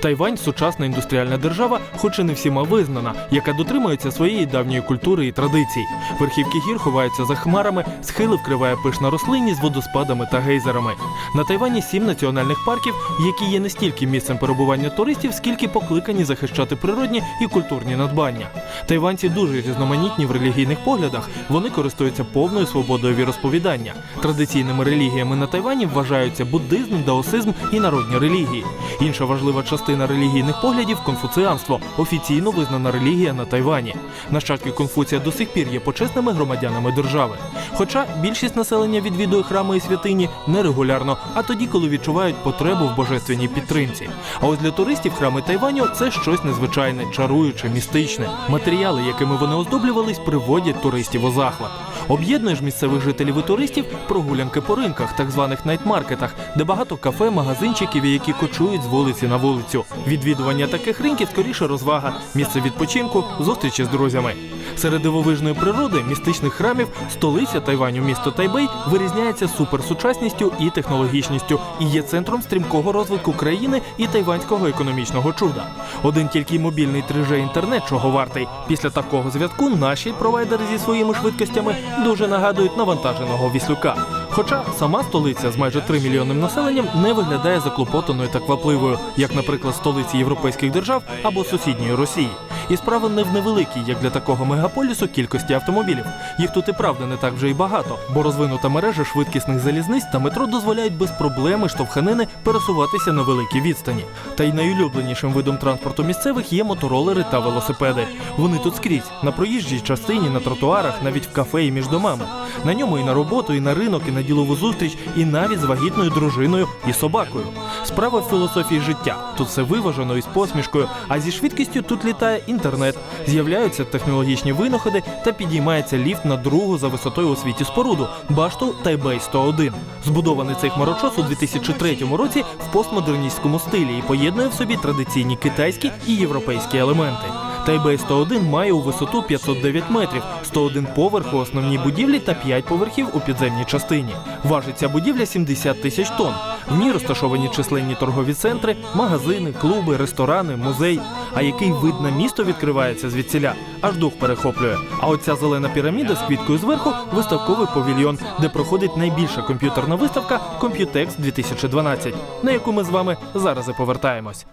Тайвань сучасна індустріальна держава, хоч і не всіма визнана, яка дотримується своєї давньої культури і традицій. Верхівки гір ховаються за хмарами, схили вкриває пишна рослинність з водоспадами та гейзерами. На Тайвані сім національних парків, які є не стільки місцем перебування туристів, скільки покликані захищати природні і культурні надбання. Тайванці дуже різноманітні в релігійних поглядах. Вони користуються повною свободою віросповідання. Традиційними релігіями на Тайвані вважаються буддизм, даосизм і народні релігії. Інша важлива частина релігійних поглядів конфуціанство, офіційно визнана релігія на Тайвані. Нащадки Конфуція до сих пір є почесними громадянами держави. Хоча більшість населення відвідує храми і святині нерегулярно, а тоді, коли відчувають потребу в божественній підтримці. А ось для туристів храми Тайваню це щось незвичайне, чаруюче, містичне. Матеріали, якими вони оздоблювались, приводять туристів у захват. Об'єднує ж місцевих жителів і туристів прогулянки по ринках, так званих найтмаркетах, де багато кафе, магазинчиків, які кочують з вулиці на вулицю. Відвідування таких ринків скоріше розвага, місце відпочинку, зустрічі з друзями. Серед дивовижної природи, містичних храмів, столиця Тайваню, місто Тайбей, вирізняється суперсучасністю і технологічністю і є центром стрімкого розвитку країни і тайванського економічного чуда. Один тільки мобільний 3G інтернет, чого вартий. Після такого зв'язку наші провайдери зі своїми швидкостями дуже нагадують навантаженого віслюка. Хоча сама столиця з майже 3 мільйонним населенням не виглядає заклопотаною та квапливою, як, наприклад, столиці європейських держав або сусідньої Росії. І справа не в невеликій, як для такого мегаполісу, кількості автомобілів. Їх тут і правда не так вже й багато, бо розвинута мережа швидкісних залізниць та метро дозволяють без проблеми штовханини пересуватися на великій відстані. Та й найулюбленішим видом транспорту місцевих є моторолери та велосипеди. Вони тут скрізь на проїжджій частині, на тротуарах, навіть в кафе і між домами. На ньому і на роботу, і на ринок, і на ділову зустріч, і навіть з вагітною дружиною і собакою. Справа в філософії життя. Тут все виважено і з посмішкою, а зі швидкістю тут літає інтернет, з'являються технологічні винаходи та підіймається ліфт на другу за висотою у світі споруду башту Тайбей 101. Збудований цей хмарочос у 2003 році в постмодерністському стилі і поєднує в собі традиційні китайські і європейські елементи. Тайбей 101 має у висоту 509 метрів, 101 поверх у основній будівлі та 5 поверхів у підземній частині. Важить ця будівля 70 тисяч тонн. В ній розташовані численні торгові центри, магазини, клуби, ресторани, музей. А який вид на місто відкривається звідсіля, аж дух перехоплює. А оця зелена піраміда з квіткою зверху виставковий павільйон, де проходить найбільша комп'ютерна виставка Computex 2012, на яку ми з вами зараз і повертаємось.